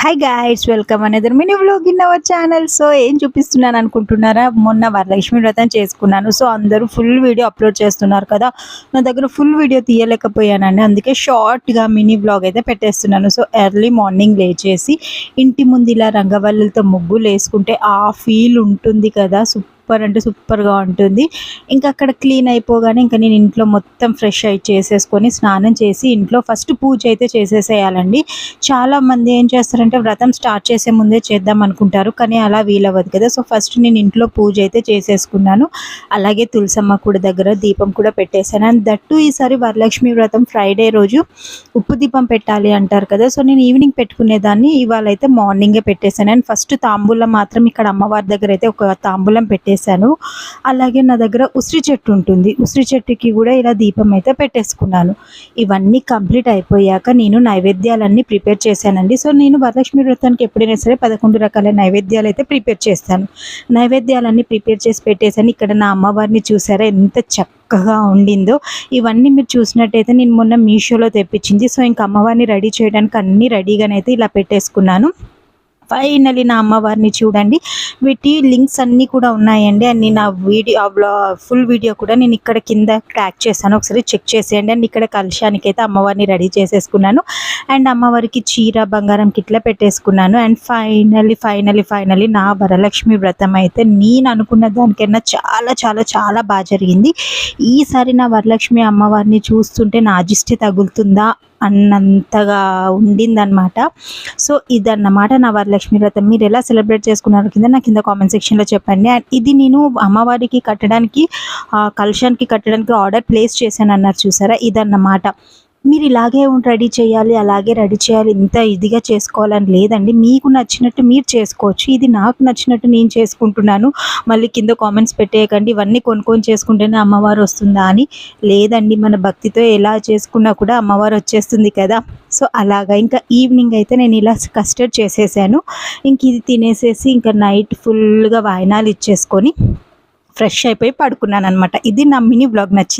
Hi guys welcome అనేది mini vlog in our channel so ఏం చూపిస్తున్నాను అనుకుంటున్నారా? మొన్న వరలక్ష్మి వ్రతం చేసుకున్నాను. సో అందరూ ఫుల్ వీడియో అప్లోడ్ చేస్తున్నారు కదా. నా దగ్గర ఫుల్ వీడియో తీయలేకపోయానండి. అందుకే షార్ట్గా మినీ వ్లాగ్ అయితే పెట్టేస్తున్నాను. సో ఎర్లీ మార్నింగ్ లేచేసి ఇంటి ముందు ఇలా రంగవల్లులతో ముగ్గులు వేసుకుంటే ఆ ఫీల్ ఉంటుంది కదా. సూపర్ సూపర్ అంటే సూపర్గా ఉంటుంది. ఇంకా అక్కడ క్లీన్ అయిపోగానే ఇంకా నేను ఇంట్లో మొత్తం ఫ్రెష్ అయి చేసేసుకొని స్నానం చేసి ఇంట్లో ఫస్ట్ పూజ అయితే చేసేసేయాలండి. చాలా మంది ఏం చేస్తారంటే వ్రతం స్టార్ట్ చేసే ముందే చేద్దాం అనుకుంటారు కానీ అలా వీలవ్వదు కదా. సో ఫస్ట్ నేను ఇంట్లో పూజ అయితే చేసేసుకున్నాను. అలాగే తులసమ్మ కూడా దగ్గర దీపం కూడా పెట్టేశాను. అండ్ దట్టు ఈసారి వరలక్ష్మి వ్రతం ఫ్రైడే రోజు ఉప్పు దీపం పెట్టాలి అంటారు కదా. సో నేను ఈవినింగ్ పెట్టుకునేదాన్ని ఇవాళ అయితే మార్నింగే పెట్టేశాను. అండ్ ఫస్ట్ తాంబూలం మాత్రం ఇక్కడ అమ్మవారి దగ్గర అయితే ఒక తాంబూలం పెట్టేసి పెట్టేశాను అలాగే నా దగ్గర ఉసిరి చెట్టు ఉంటుంది. ఉసిరి చెట్టుకి కూడా ఇలా దీపం అయితే పెట్టేసుకున్నాను. ఇవన్నీ కంప్లీట్ అయిపోయాక నేను నైవేద్యాలన్నీ ప్రిపేర్ చేశానండి. సో నేను వరలక్ష్మి వ్రతానికి ఎప్పుడైనా సరే పదకొండు రకాల నైవేద్యాలు అయితే ప్రిపేర్ చేస్తాను. నైవేద్యాలన్నీ ప్రిపేర్ చేసి పెట్టేశాను. ఇక్కడ నా అమ్మవారిని చూసారా? ఎంత చక్కగా ఉండిందో. ఇవన్నీ మీరు చూసినట్టయితే నేను మొన్న మీషోలో తెప్పించింది. సో ఇంకా అమ్మవారిని రెడీ చేయడానికి అన్నీ రెడీగానైతే ఇలా పెట్టేసుకున్నాను. ఫైనలీ నా అమ్మవారిని చూడండి. వీటి లింక్స్ అన్నీ కూడా ఉన్నాయండి. అండ్ నేను ఆ వీడియో ఆ ఫుల్ వీడియో కూడా నేను ఇక్కడ కింద ట్రాక్ చేశాను. ఒకసారి చెక్ చేసేయండి. అండ్ ఇక్కడ కలుషానికి అయితే అమ్మవారిని రెడీ చేసేసుకున్నాను. అండ్ అమ్మవారికి చీర బంగారం కిట్లా పెట్టేసుకున్నాను. అండ్ ఫైనలీ ఫైనలీ ఫైనలీ నా వరలక్ష్మి వ్రతం అయితే నేను అనుకున్న దానికన్నా చాలా చాలా చాలా బాగా జరిగింది. ఈసారి నా వరలక్ష్మి అమ్మవారిని చూస్తుంటే నా అజిష్టి తగులుతుందా? అన్నంతగా ఉండిందనమాట సో ఇదన్నమాట నా వరలక్ష్మి వ్రతం. మీరు ఎలా సెలబ్రేట్ చేసుకున్నారు కింద నా కింద కామెంట్ సెక్షన్లో చెప్పండి. అండ్ ఇది నేను అమ్మవారికి కట్టడానికి ఆ, కలశానికి కట్టడానికి ఆర్డర్ ప్లేస్ చేశాను అన్నారు చూసారా? ఇదన్నమాట. మీరు ఇలాగే రెడీ చేయాలి అలాగే రెడీ చేయాలి ఇంత ఇదిగా చేసుకోవాలని లేదండి. మీకు నచ్చినట్టు మీరు చేసుకోవచ్చు. ఇది నాకు నచ్చినట్టు నేను చేసుకుంటున్నాను. మళ్ళీ కింద కామెంట్స్ పెట్టేయకండి. ఇవన్నీ కొనుక్కొని చేసుకుంటేనే అమ్మవారు వస్తుందా అని. లేదండి మన భక్తితో ఎలా చేసుకున్నా కూడా అమ్మవారు వచ్చేస్తుంది కదా. సో అలాగా. ఇంకా ఈవినింగ్ అయితే నేను ఇలా కస్టర్డ్ చేసేసాను. ఇంక ఇది తినేసేసి ఇంకా నైట్ ఫుల్గా వాయినాలు ఇచ్చేసుకొని ఫ్రెష్ అయిపోయి పడుకున్నాను అనమాట ఇది నా మినీ బ్లాగ్ నచ్చింది.